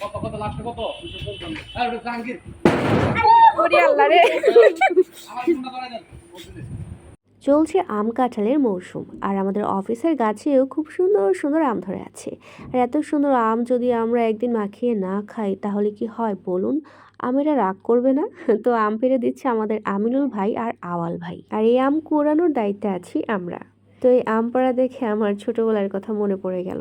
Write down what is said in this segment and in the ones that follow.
কত কত লাস্টে কত? আর ওটা জাহাঙ্গীর। ওরে আল্লাহ রে। আমার ফোনটা ধরে দেন। চলছে আম কাঁঠালের মৌসুম আর আমাদের অফিসের গাছেও খুব সুন্দর সুন্দর আম ধরে আছে। আর এত সুন্দর আম যদি আমরা একদিন মাখিয়ে না খাই তাহলে কি হয় বলুন? আমেরা রাগ করবে না? তো আম পেরে দিচ্ছে আমাদের আমিনুল ভাই আর আওয়াল ভাই। আর এই আম কোরানোর দায়িত্বে আছি আমরা। তো এই আম পাড়া দেখে আমার ছোটোবেলার কথা মনে পড়ে গেল।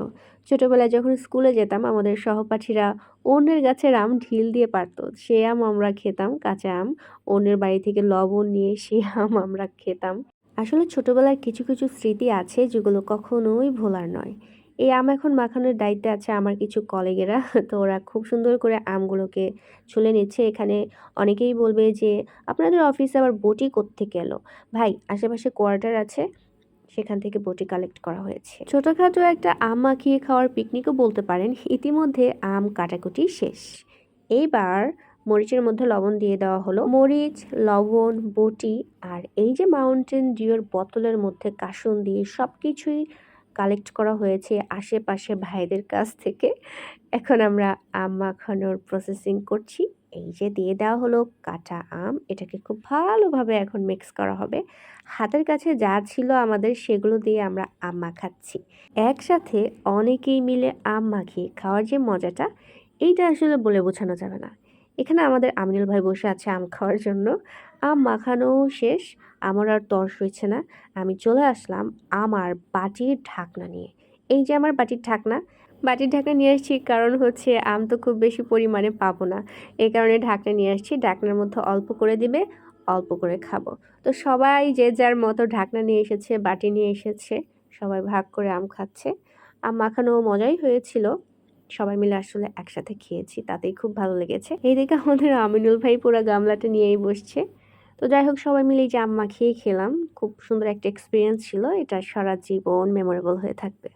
ছোটোবেলায় যখন স্কুলে যেতাম, আমাদের সহপাঠীরা অন্যের গাছের আম ঢিল দিয়ে পারতো। সে আম আমরা খেতাম, কাঁচা আম। অন্যের বাড়ি থেকে লবণ নিয়ে সে আম আমরা খেতাম। আসলে ছোটবেলার কিছু কিছু স্মৃতি আছে যেগুলো কখনোই ভোলার নয়। এই আম এখন মাখানোর দায়িত্বে আছে আমার কিছু কলিগেরা। তো ওরা খুব সুন্দর করে আমগুলোকে ছুলে নিচ্ছে। এখানে অনেকেই বলবে যে, আপনাদের অফিসে আবার বটি কোত্থেকে এলো? ভাই, আশেপাশে কোয়ার্টার আছে? সেখান থেকে বটি কালেক্ট করা হয়েছে। ছোটোখাটো একটা আম মাখিয়ে খাওয়ার পিকনিকও বলতে পারেন, ইতিমধ্যে আম কাটাকুটি শেষ। এইবার মরিচের মধ্যে লবণ দিয়ে দেওয়া হলো। মরিচ, লবণ, বটি আর এই যে মাউন্টেন ডিওর বোতলের মধ্যে কাসুন দিয়ে সব কিছুই কালেক্ট করা হয়েছে আশেপাশে ভাইদের কাছ থেকে। এখন আমরা আম মাখানোর প্রসেসিং করছি। এই যে দিয়ে দেওয়া হলো কাঁচা আম, এটাকে খুব ভালোভাবে এখন মিক্স করা হবে। হাতের কাছে যা ছিল আমাদের সেগুলো দিয়ে আমরা আম মাখাচ্ছি। একসাথে অনেকেই মিলে আম মাখিয়ে খাওয়ার যে মজাটা, এইটা আসলে বলে বোঝানো যাবে না। এখানে আমাদের আমিনুল ভাই বসে আছে আম খাওয়ার জন্য। আম মাখানো শেষ, আমার আর তর্স হয়েছে না। আমি চলে আসলাম আমার বাটির ঢাকনা নিয়ে। এই যে আমার বাটির ঢাকনা বাটির ঢাকনা নিয়ে আসছি, কারণ হচ্ছে আম তো খুব বেশি পরিমাণে পাবো না। এই কারণে ঢাকনা নিয়ে আসছি, ঢাকনার মধ্যে অল্প করে দিবে, অল্প করে খাব। তো সবাই যে যার মতো ঢাকনা নিয়ে এসেছে, বাটি নিয়ে এসেছে, সবাই ভাগ করে আম খাচ্ছে। আম মাখানো মজাই হয়েছিল। সবাই মিলে আসলে একসাথে খেয়েছি, তাতেই খুব ভালো লেগেছে। এইদিকে আমাদের আমিনুল ভাই পুরো গামলাটা নিয়েই বসছে। তো যাই হোক, সবাই মিলে যে আম মাখিয়ে খেলাম, খুব সুন্দর একটা এক্সপিরিয়েন্স ছিল, এটা সারা জীবন মেমোরেবল হয়ে থাকবে।